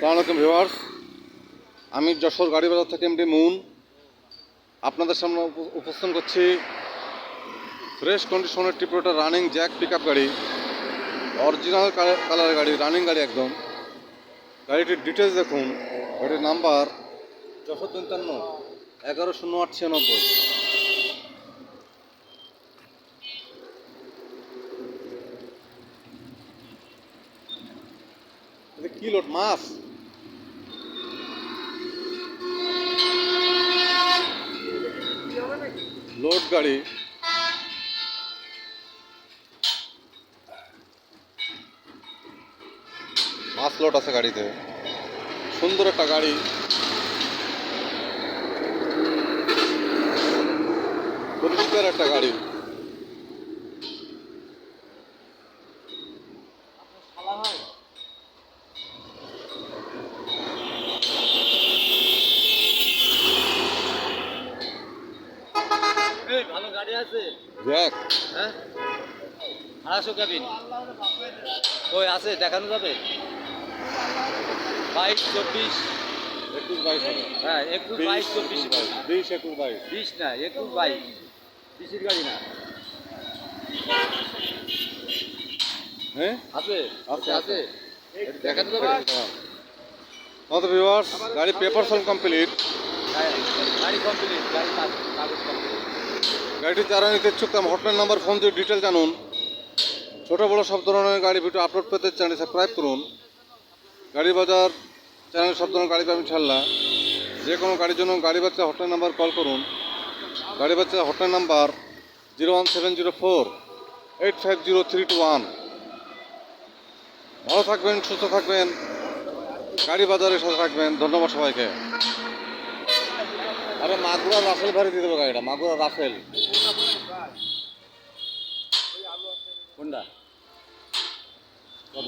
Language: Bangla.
সালামালাইকুম আমি যশোর গাড়ি বাজার থেকে এমডি মুন। আপনাদের সামনে উপ- উপস্থাপন করছি ফ্রেশ কন্ডিশনের টিপোটা রানিং জ্যাক পিক গাড়ি। অরিজিনাল কালারের গাড়ি রানিং গাড়ি একদম। গাড়িটির ডিটেলস দেখুন। গাড়ির নাম্বার যশোর তিনতান্ন, এগারো শূন্য আট ছিয়ানব্বই। কি লোড মাছ? লোড গাড়ি মাছ লোট আছে গাড়িতে। সুন্দর একটা গাড়ি। পরিষ্কার একটা গাড়ি এই ভালো গাড়ি আছে? জ্যাক হ্যাঁ? আড়াইশো ক্যাবিন ওই আছে দেখানো যাবে? বাইশ চব্বিশ। একুশ বাইশ হ্যাঁ একুশ বাইশ চব্বিশ বিশ একুশ বাইশ। বিশ না একুশ বাইশ। বিশের গাড়ি না। হ্যাঁ? আছে? আছে, আছে। দেখানো যাবে? আমাদের ভিউয়ার্স গাড়ি পেপার সল কমপ্লিট হ্যাঁ, গাড়ি কমপ্লিট গাড়ি কাগজ কমপ্লিট গাড়িটি যারা নিতে ইচ্ছুক তার হটলাইন নাম্বার ফোন দিয়ে ডিটেল জানুন। ছোটো বড়ো সব ধরনের গাড়ি ভিডিও আপলোড পেতে চ্যানেল সাবস্ক্রাইব করুন। গাড়ি বাজার চ্যানেল সব ধরনের গাড়ি পাবেন ইনশাল্লাহ যে কোনো গাড়ির জন্য গাড়ি বাচ্চা হটলাইন নাম্বার কল করুন। গাড়ি বাচ্চা hotline number zero one seven zero four eight five zero three two one ভালো থাকবেন, সুস্থ থাকবেন। গাড়ি বাজারের সাথে থাকবেন। ধন্যবাদ সবাইকে। আরে মাগুরা রাসেল ভাড়ি দিয়ে দেবো গাড়িটা মাগুরা রাসেল। কোনটা? তো